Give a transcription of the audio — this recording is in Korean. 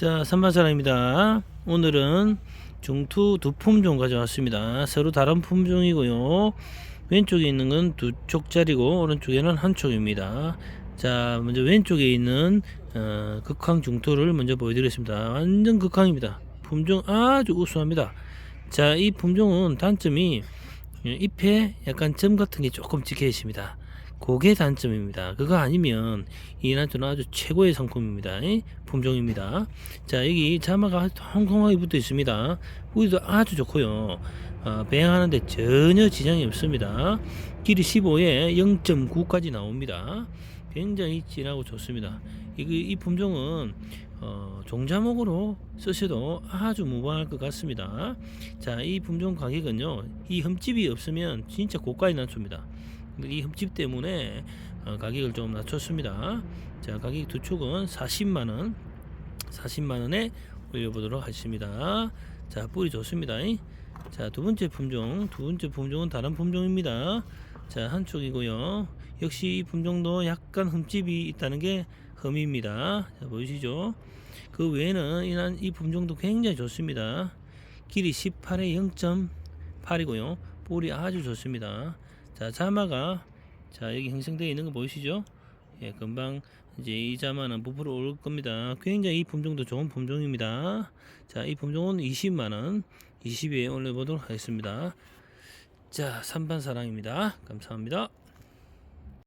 자, 선반사랑입니다. 오늘은 중투 두 품종 가져왔습니다. 서로 다른 품종이고요. 왼쪽에 있는 건 두 쪽짜리고 오른쪽에는 한 쪽입니다. 자, 먼저 왼쪽에 있는 어, 극황 중투를 먼저 보여드리겠습니다. 완전 극황입니다. 품종 아주 우수합니다. 자, 이 품종은 단점이 잎에 약간 점 같은 게 조금 찍혀 있습니다. 그게 단점입니다. 그거 아니면 이 난초는 아주 최고의 상품입니다. 이 품종입니다. 자 여기 자마가 통통하게 붙어 있습니다. 뿌리도 아주 좋고요. 어, 배양하는데 전혀 지장이 없습니다. 길이 15에 0.9까지 나옵니다. 굉장히 진하고 좋습니다. 이, 이 품종은 어, 종자목으로 쓰셔도 아주 무방할 것 같습니다. 자, 이 품종 가격은요, 이 흠집이 없으면 진짜 고가의 난초입니다. 이 흠집 때문에 어, 가격을 좀 낮췄습니다. 자, 가격 두 촉은 40만원, 40만원에 올려보도록 하겠습니다. 자, 뿌리 좋습니다. 자, 두 번째 품종, 두 번째 품종은 다른 품종입니다. 자, 한 쪽이고요. 역시 이 품종도 약간 흠집이 있다는 게 흠입니다. 자, 보이시죠? 그 외에는 이, 난- 이 품종도 굉장히 좋습니다. 길이 18에 0.8이고요. 볼이 아주 좋습니다. 자, 자마가 자, 여기 형성되어 있는 거 보이시죠? 예, 금방 이제 이 자마는 부풀어 올 겁니다. 굉장히 이 품종도 좋은 품종입니다. 자, 이 품종은 20만 원, 20에 올려보도록 하겠습니다. 자, 3반 사랑입니다. 감사합니다.